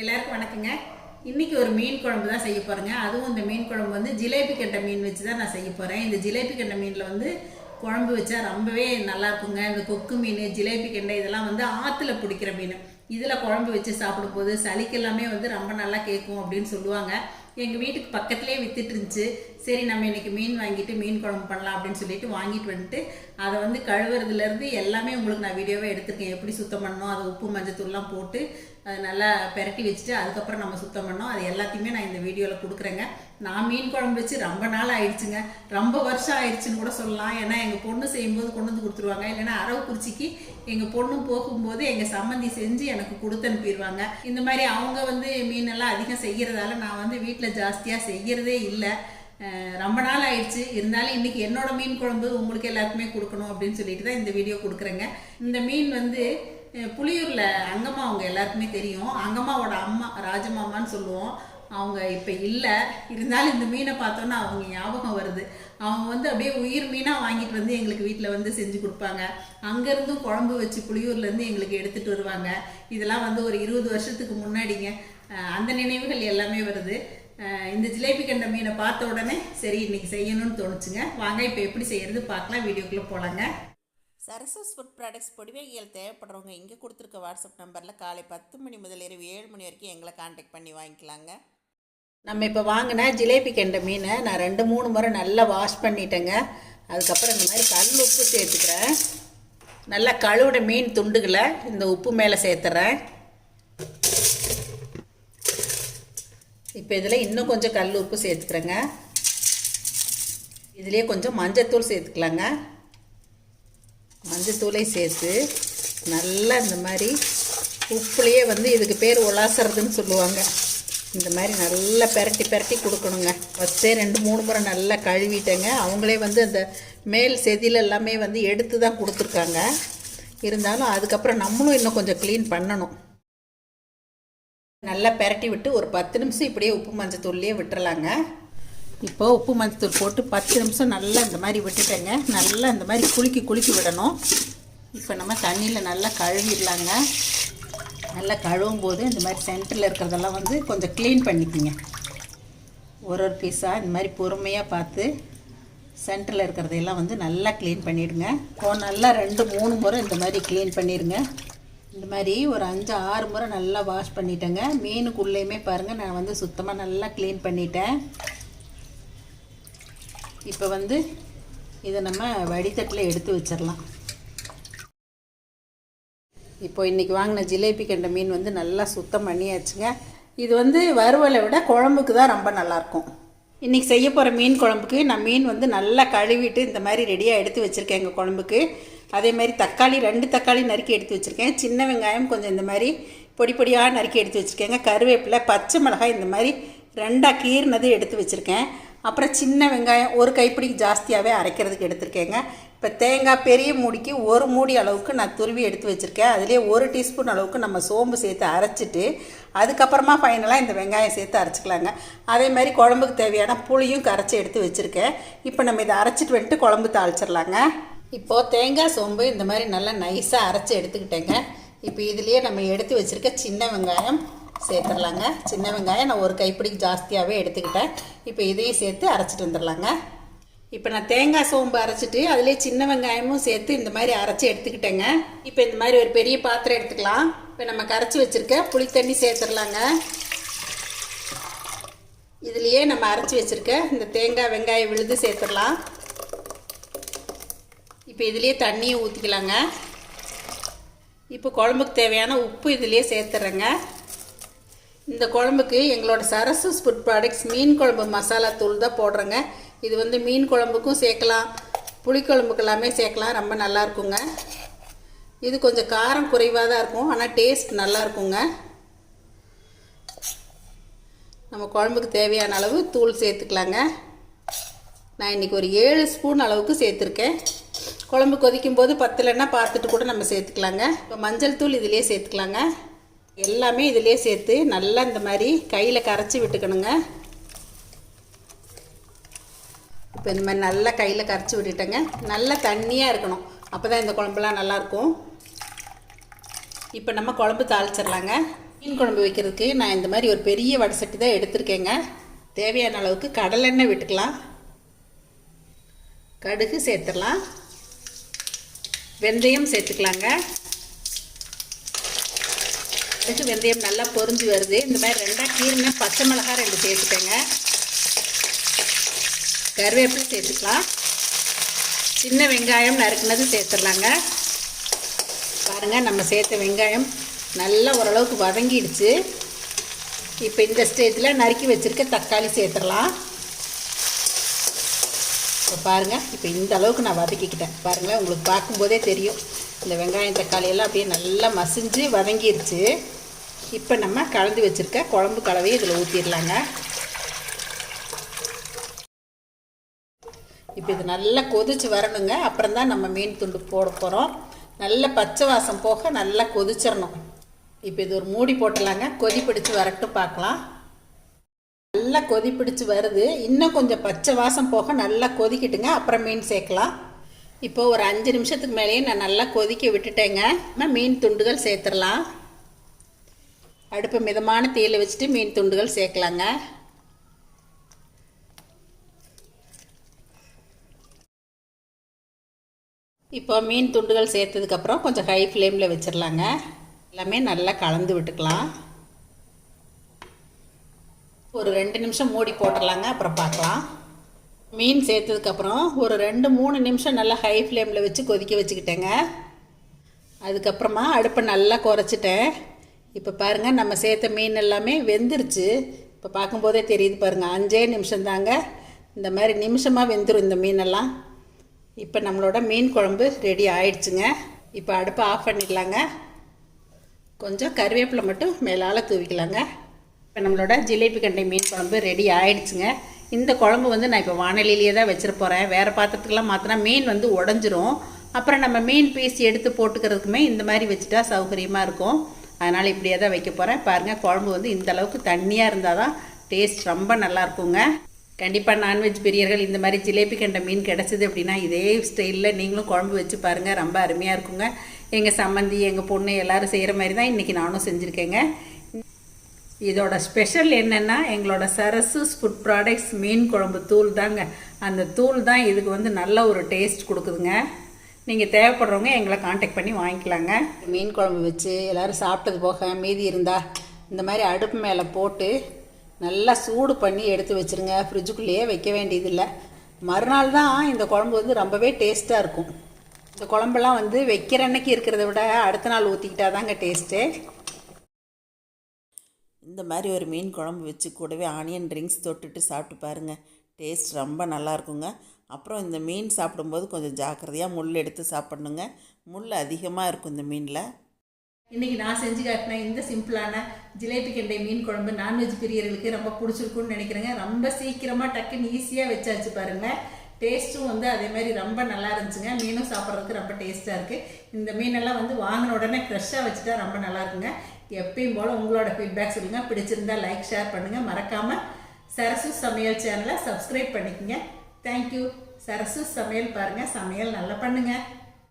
எல்லாருக்கும் வணக்கங்க. இன்றைக்கி ஒரு மீன் குழம்பு தான் செய்ய போகிறேங்க அதுவும் இந்த மீன் குழம்பு வந்து ஜிலேபி கெண்ட மீன் வச்சு தான் நான் செய்ய போகிறேன் இந்த ஜிலேபி கெண்ட மீனில் வந்து குழம்பு வச்சா ரொம்பவே நல்லா இருக்குங்க. இந்த கொக்கு மீன் ஜிலேபி கெண்டை இதெல்லாம் வந்து ஆற்றுல பிடிக்கிற மீன். இதில் குழம்பு வச்சு சாப்பிடும்போது சளிக்கெல்லாமே வந்து ரொம்ப நல்லா கேட்கும் அப்படின்னு சொல்லுவாங்க. எங்கள் வீட்டுக்கு பக்கத்துலேயே வித்துட்டு இருந்துச்சு. சரி நம்ம இன்றைக்கி மீன் வாங்கிட்டு மீன் குழம்பு பண்ணலாம் அப்படின்னு சொல்லிட்டு வாங்கிட்டு வந்துட்டு அதை வந்து கழுவுறதுலேருந்து எல்லாமே உங்களுக்கு நான் வீடியோவே எடுத்திருக்கேன். எப்படி சுத்தம் பண்ணணும் அதை உப்பு மஞ்சத்தூள்லாம் போட்டு அது நல்லா பெரட்டி வச்சுட்டு அதுக்கப்புறம் நம்ம சுத்தம் பண்ணோம். அது எல்லாத்தையுமே நான் இந்த வீடியோவில் கொடுக்குறேங்க. நான் மீன் குழம்பு வச்சு ரொம்ப நாள் ஆயிடுச்சுங்க. ரொம்ப வருஷம் ஆயிடுச்சுன்னு கூட சொல்லலாம். ஏன்னா எங்கள் பொண்ணு செய்யும்போது கொண்டு வந்து கொடுத்துருவாங்க. இல்லைன்னா அரவக்குறிச்சிக்கு எங்கள் பொண்ணும் போகும்போது எங்கள் சம்மந்தி செஞ்சு எனக்கு கொடுத்து அனுப்பிடுவாங்க இந்த மாதிரி அவங்க வந்து மீனெல்லாம் அதிகம் செய்கிறதால நான் வந்து வீட்டில் ஜாஸ்தியாக செய்கிறதே இல்லை. ரொம்ப நாள் ஆயிடுச்சு. இருந்தாலும் இன்றைக்கி என்னோட மீன் குழம்பு உங்களுக்கு எல்லாருக்குமே கொடுக்கணும் அப்படின்னு சொல்லிட்டு தான் இந்த வீடியோ கொடுக்குறேங்க. இந்த மீன் வந்து புளியூரில் அங்கம்மா அவங்க எல்லாருக்குமே தெரியும். அங்கம்மாவோட அம்மா ராஜமாமான்னு சொல்லுவோம். அவங்க இப்போ இல்லை. இருந்தாலும் இந்த மீனை பார்த்தோன்னா அவங்க ஞாபகம் வருது. அவங்க வந்து அப்படியே உயிர் மீனாக வாங்கிட்டு வந்து எங்களுக்கு வீட்டில் வந்து செஞ்சு கொடுப்பாங்க. அங்கேருந்தும் குழம்பு வச்சு புளியூர்லேருந்து எங்களுக்கு எடுத்துகிட்டு வருவாங்க. இதெல்லாம் வந்து ஒரு இருபது வருஷத்துக்கு முன்னாடிங்க. அந்த நினைவுகள் எல்லாமே வருது. இந்த ஜிலேபி கண்ட மீனை பார்த்த உடனே சரி இன்னைக்கு செய்யணும்னு தோணுச்சுங்க. வாங்க இப்போ எப்படி செய்யறது பார்க்கலாம். வீடியோக்குள்ளே போகலாங்க சரசஸ் ஃபுட் ப்ராடக்ட்ஸ் பொடிவகைகள் தேவைப்படுறவங்க இங்கே கொடுத்துருக்க வாட்ஸ்அப் நம்பரில் காலை பத்து மணி முதல் இரவு ஏழு மணி வரைக்கும் எங்களை காண்டாக்ட் பண்ணி வாங்கிக்கலாங்க. நம்ம இப்போ வாங்கின ஜிலேபி கெண்ட மீனை நான் ரெண்டு மூணு முறை நல்லா வாஷ் பண்ணிட்டேங்க. அதுக்கப்புறம் இந்த மாதிரி கல் உப்பு சேர்த்துக்கிறேன். நல்லா கழுவுட மீன் துண்டுகளை இந்த உப்பு மேலே சேர்த்துறேன். இப்போ இதில் இன்னும் கொஞ்சம் கல் உப்பு சேர்த்துக்கிறேங்க. இதுலேயே கொஞ்சம் மஞ்சத்தூள் சேர்த்துக்கலாங்க. மஞ்சத்தூளை சேர்த்து நல்லா இந்த மாதிரி உப்புலேயே வந்து இதுக்கு பேர் உலாசுறதுன்னு சொல்லுவாங்க. இந்த மாதிரி நல்லா பெரட்டி பெரட்டி கொடுக்கணுங்க. ஃபஸ்ட்டே ரெண்டு மூணு முறை நல்லா கழுவிட்டேங்க. அவங்களே வந்து அந்த மேல் செதில் எல்லாமே வந்து எடுத்து தான் கொடுத்துருக்காங்க. இருந்தாலும் அதுக்கப்புறம் நம்மளும் இன்னும் கொஞ்சம் க்ளீன் பண்ணணும். நல்லா பெரட்டி விட்டு ஒரு பத்து நிமிஷம் இப்படியே உப்பு மஞ்சத்தூள்லேயே விட்டுறலாங்க. இப்போ உப்பு மஞ்சத்தூள் போட்டு பத்து நிமிஷம் நல்லா இந்த மாதிரி விட்டுட்டேங்க. நல்லா இந்த மாதிரி குலுக்கி குலுக்கி விடணும். இப்போ நம்ம தண்ணியில் நல்லா கழுவிடலாங்க. நல்லா கழுவும் போது இந்த மாதிரி சென்டரில் இருக்கிறதெல்லாம் வந்து கொஞ்சம் க்ளீன் பண்ணிக்கிங்க. ஒரு ஒரு பீஸாக இந்த மாதிரி பொறுமையாக பார்த்து சென்டரில் இருக்கிறதையெல்லாம் வந்து நல்லா க்ளீன் பண்ணிவிடுங்க இப்போ நல்லா ரெண்டு மூணு முறை இந்த மாதிரி க்ளீன் பண்ணிடுங்க. இந்த மாதிரி ஒரு அஞ்சு ஆறு முறை நல்லா வாஷ் பண்ணிட்டேங்க. மீனுக்குள்ளேயுமே பாருங்கள் நான் வந்து சுத்தமாக நல்லா க்ளீன் பண்ணிட்டேன். இப்போ வந்து இதை நம்ம வடித்தட்டில் எடுத்து வச்சிடலாம் இப்போ இன்றைக்கி வாங்கின ஜிலேபி கண்ட மீன் வந்து நல்லா சுத்தம் பண்ணியாச்சுங்க. இது வந்து வறுவலை விட குழம்புக்கு தான் ரொம்ப நல்லாயிருக்கும் இன்றைக்கி செய்ய போகிற மீன் குழம்புக்கு நான் மீன் வந்து நல்லா கழுவிட்டு இந்த மாதிரி ரெடியாக எடுத்து வச்சுருக்கேன் எங்கள் குழம்புக்கு. அதே மாதிரி தக்காளி ரெண்டு தக்காளி நறுக்கி எடுத்து வச்சுருக்கேன். சின்ன வெங்காயம் கொஞ்சம் இந்த மாதிரி பொடி பொடியாக நறுக்கி எடுத்து வச்சுருக்கேங்க. கருவேப்பிலை பச்சை மிளகாய் இந்த மாதிரி ரெண்டாக கீறினது எடுத்து வச்சுருக்கேன். அப்புறம் சின்ன வெங்காயம் ஒரு கைப்பிடி ஜாஸ்தியாகவே அரைக்கிறதுக்கு எடுத்திருக்கேங்க. இப்போ தேங்காய் பெரிய மூடிக்கு ஒரு மூடி அளவுக்கு நான் துருவி எடுத்து வச்சுருக்கேன். அதுலேயே ஒரு டீஸ்பூன் அளவுக்கு நம்ம சோம்பு சேர்த்து அரைச்சிட்டு அதுக்கப்புறமா ஃபைனலாக இந்த வெங்காயம் சேர்த்து அரைச்சிக்கலாங்க. அதே மாதிரி குழம்புக்கு தேவையான புளியும் கரைச்சி எடுத்து வச்சுருக்கேன். இப்போ நம்ம இதை அரைச்சிட்டு வந்துட்டு குழம்பு தாளிச்சிடலாங்க. இப்போது தேங்காய் சோம்பு இந்த மாதிரி நல்லா நைஸாக அரைச்சி எடுத்துக்கிட்டேங்க. இப்போ இதுலேயே நம்ம எடுத்து வச்சுருக்க சின்ன வெங்காயம் சேர்த்துடலாங்க. சின்ன வெங்காயம் நான் ஒரு கைப்பிடிக்கு ஜாஸ்தியாகவே எடுத்துக்கிட்டேன். இப்போ இதையும் சேர்த்து அரைச்சிட்டு வந்துடலாங்க. இப்போ நான் தேங்காய் சோம்பு அரைச்சிட்டு அதுலேயே சின்ன வெங்காயமும் சேர்த்து இந்த மாதிரி அரைச்சி எடுத்துக்கிட்டேங்க. இப்போ இந்த மாதிரி ஒரு பெரிய பாத்திரம் எடுத்துக்கலாம். இப்போ நம்ம கரைச்சி வச்சுருக்க புளி தண்ணி சேர்த்துடலாங்க. இதுலேயே நம்ம அரைச்சி வச்சுருக்க இந்த தேங்காய் வெங்காயம் விழுது சேர்த்துடலாம். இப்போ இதுலேயே தண்ணியை ஊற்றிக்கலாங்க இப்போ குழம்புக்கு தேவையான உப்பு இதுலேயே சேர்த்துறேங்க. இந்த குழம்புக்கு எங்களோட சரசஸ் ஃபுட் ப்ராடக்ட்ஸ் மீன் குழம்பு மசாலா தூள் தான் போடுறேங்க. இது வந்து மீன் குழம்புக்கும் சேர்க்கலாம். புளிக்குழம்புக்கு எல்லாமே சேர்க்கலாம். ரொம்ப நல்லா இருக்குங்க. இது கொஞ்சம் காரம் குறைவாக தான் இருக்கும். ஆனால் டேஸ்ட் நல்லா இருக்குங்க. நம்ம குழம்புக்கு தேவையான அளவு தூள் சேர்த்துக்கலாங்க. நான் இன்றைக்கி ஒரு ஏழு ஸ்பூன் அளவுக்கு சேர்த்துருக்கேன். குழம்பு கொதிக்கும் போது பத்தலைன்னா பார்த்துட்டு கூட நம்ம சேர்த்துக்கலாங்க. இப்போ மஞ்சள் தூள் இதிலே சேர்த்துக்கலாங்க. எல்லாமே இதிலே சேர்த்து நல்லா இந்த மாதிரி கையில் கரைச்சி விட்டுக்கணுங்க. இப்போ இந்த மாதிரி நல்லா கையில் கரைச்சி விட்டுட்டேங்க. நல்லா தண்ணியாக இருக்கணும். அப்போ தான் இந்த குழம்புலாம் நல்லாயிருக்கும். இப்போ நம்ம குழம்பு தாளிச்சிடலாங்க. மீன் குழம்பு வைக்கிறதுக்கு நான் இந்த மாதிரி ஒரு பெரிய வடை சட்டி தான் எடுத்திருக்கேங்க. தேவையான அளவுக்கு கடலெண்ணெய் விட்டுக்கலாம். கடுகு சேர்த்துடலாம். வெந்தயம் சேர்த்துக்கலாங்க. கடுகு வெந்தயம் நல்லா பொறிஞ்சு வருது. இந்த மாதிரி ரெண்டாக கீரின பச்சை மிளகா ரெண்டு சேர்த்துக்கோங்க கருவேப்பிலை சேர்த்துக்கலாம். சின்ன வெங்காயம் நறுக்குனது சேர்த்துடலாங்க. பாருங்கள் நம்ம சேர்த்த வெங்காயம் நல்லா ஓரளவுக்கு வதங்கிடுச்சு. இப்போ இந்த ஸ்டேஜில் நறுக்கி வச்சுருக்க தக்காளி சேர்த்துடலாம். இப்போ பாருங்கள் இப்போ இந்த அளவுக்கு நான் வதக்கிக்கிட்டேன். பாருங்களேன் உங்களுக்கு பார்க்கும்போதே தெரியும். இந்த வெங்காயம் தக்காளி எல்லாம் அப்படியே நல்லா மசிஞ்சு வதங்கிடுச்சு இப்போ நம்ம கலந்து வச்சுருக்க குழம்பு கலவையை இதில் ஊற்றிடலாங்க இப்போ இது நல்லா கொதிச்சு வரணுங்க. அப்புறம் தான் நம்ம மீன் துண்டு போட போகிறோம் நல்ல பச்சை வாசம் போக நல்லா கொதிச்சிடணும். இப்போ இது ஒரு மூடி போட்டலாங்க. கொதி பிடிச்சி வரட்டும் பார்க்கலாம். நல்லா கொதி பிடிச்சி வருது. இன்னும் கொஞ்சம் பச்சை வாசம் போக நல்லா கொதிக்கிட்டுங்க. அப்புறம் மீன் சேர்க்கலாம். இப்போ ஒரு அஞ்சு நிமிஷத்துக்கு மேலேயே நான் நல்லா கொதிக்க விட்டுட்டேங்க. நான் மீன் துண்டுகள் சேர்த்துடலாம். அடுப்பு மிதமான தீயில் வச்சுட்டு மீன் துண்டுகள் சேர்க்கலாங்க. இப்போ மீன் துண்டுகள் சேர்த்ததுக்கப்புறம் கொஞ்சம் ஹை ஃப்ளேமில் வச்சிடலாங்க எல்லாமே நல்லா கலந்து விட்டுக்கலாம். ஒரு ரெண்டு நிமிஷம் மூடி போட்டுடலாங்க அப்புறம் பார்க்கலாம். மீன் சேர்த்ததுக்கப்புறம் ஒரு ரெண்டு மூணு நிமிஷம் நல்லா ஹை ஃப்ளேமில் வச்சு கொதிக்க வச்சுக்கிட்டேங்க. அதுக்கப்புறமா அடுப்பை நல்லா குறைச்சிட்டேன். இப்போ பாருங்கள் நம்ம சேர்த்த மீன் எல்லாமே வெந்துருச்சு. இப்போ பார்க்கும்போதே தெரியுது பாருங்கள் அஞ்சே நிமிஷம் தாங்க. இந்த மாதிரி நிமிஷமாக வெந்துடும் இந்த மீனெல்லாம். இப்போ நம்மளோட மீன் குழம்பு ரெடி ஆயிடுச்சுங்க. இப்போ அடுப்பை ஆஃப் பண்ணிடலாங்க. கொஞ்சம் கருவேப்பிலை மட்டும் மேலால் தூவிக்கலாங்க. இப்போ நம்மளோட ஜிலேபி கண்டை மீன் குழம்பு ரெடி ஆயிடுச்சுங்க. இந்த குழம்பு வந்து நான் இப்போ வானலிலேயே தான் வச்சிட போகிறேன் வேறு பாத்திரத்துக்கெல்லாம் மாற்றினா மீன் வந்து உடஞ்சிரும். அப்புறம் நம்ம மீன் பீஸ் எடுத்து போட்டுக்கிறதுக்குமே இந்த மாதிரி வச்சுட்டா சௌகரியமாக இருக்கும். அதனால் இப்படியே தான் வைக்க போகிறேன் பாருங்கள் குழம்பு வந்து இந்தளவுக்கு தண்ணியாக இருந்தால் தான் டேஸ்ட் ரொம்ப நல்லா இருக்குங்க. கண்டிப்பாக நான்வெஜ் பிரியர்கள் இந்த மாதிரி ஜிலேபி கண்ட மீன் கிடச்சிது அப்படின்னா இதே ஸ்டைலில் நீங்களும் குழம்பு வச்சு பாருங்கள் ரொம்ப அருமையாக இருக்குங்க. எங்கள் சம்மந்தி எங்கள் பொண்ணு எல்லோரும் செய்கிற மாதிரி தான் இன்றைக்கி நானும் செஞ்சுருக்கேங்க. இதோட ஸ்பெஷல் என்னென்னா எங்களோட சரசூஸ் ஃபுட் ப்ராடக்ட்ஸ் மீன் குழம்பு தூள் தாங்க. அந்த தூள் தான் இதுக்கு வந்து நல்ல ஒரு டேஸ்ட் கொடுக்குதுங்க. நீங்கள் தேவைப்படுறவங்க எங்களை காண்டாக்ட் பண்ணி வாங்கிக்கலாங்க. மீன் குழம்பு வச்சு எல்லோரும் சாப்பிட்டது போக மீதி இருந்தால் இந்த மாதிரி அடுப்பு மேலே போட்டு நல்லா சூடு பண்ணி எடுத்து வச்சுருங்க. ஃப்ரிட்ஜுக்குள்ளேயே வைக்க வேண்டியதில்லை. மறுநாள் தான் இந்த குழம்பு வந்து ரொம்பவே டேஸ்ட்டாக இருக்கும். இந்த குழம்பெல்லாம் வந்து வைக்கிற அன்னைக்கு இருக்கிறத விட அடுத்த நாள் ஊற்றிக்கிட்டா தாங்க டேஸ்ட்டு இந்த மாதிரி ஒரு மீன் குழம்பு வச்சு கூடவே ஆனியன் ட்ரிங்க்ஸ் தொட்டுட்டு சாப்பிட்டு பாருங்கள் டேஸ்ட் ரொம்ப நல்லா இருக்குங்க. அப்புறம் இந்த மீன் சாப்பிடும்போது கொஞ்சம் ஜாக்கிரதையாக முள் எடுத்து சாப்பிடணுங்க. முள் அதிகமாக இருக்கும் இந்த மீனில். இன்றைக்கி நான் செஞ்சு காட்டின இந்த சிம்பிளான ஜிலேபி கெண்டை மீன் குழம்பு நான்வெஜ் பிரியர்களுக்கு ரொம்ப பிடிச்சிருக்கும்னு நினைக்கிறேங்க. ரொம்ப சீக்கிரமாக டக்குன்னு ஈஸியாக வச்சாச்சு பாருங்க. டேஸ்ட்டும் வந்து அதே மாதிரி ரொம்ப நல்லா இருந்துச்சுங்க. மீனும் சாப்பிட்றதுக்கு ரொம்ப டேஸ்ட்டாக இருக்குது இந்த மீனெல்லாம் வந்து வாங்கின உடனே ஃப்ரெஷ்ஷாக வச்சுட்டா ரொம்ப நல்லா இருக்குங்க. எப்பயும் போல் உங்களோட ஃபீட்பேக் சொல்லுங்கள் பிடிச்சிருந்தா லைக் ஷேர் பண்ணுங்கள் மறக்காமல் சரசு சமையல் சேனலை சப்ஸ்கிரைப் பண்ணிக்கோங்க. தேங்க்யூ சரசு சமையல் பாருங்கள் சமையல் நல்லா பண்ணுங்கள்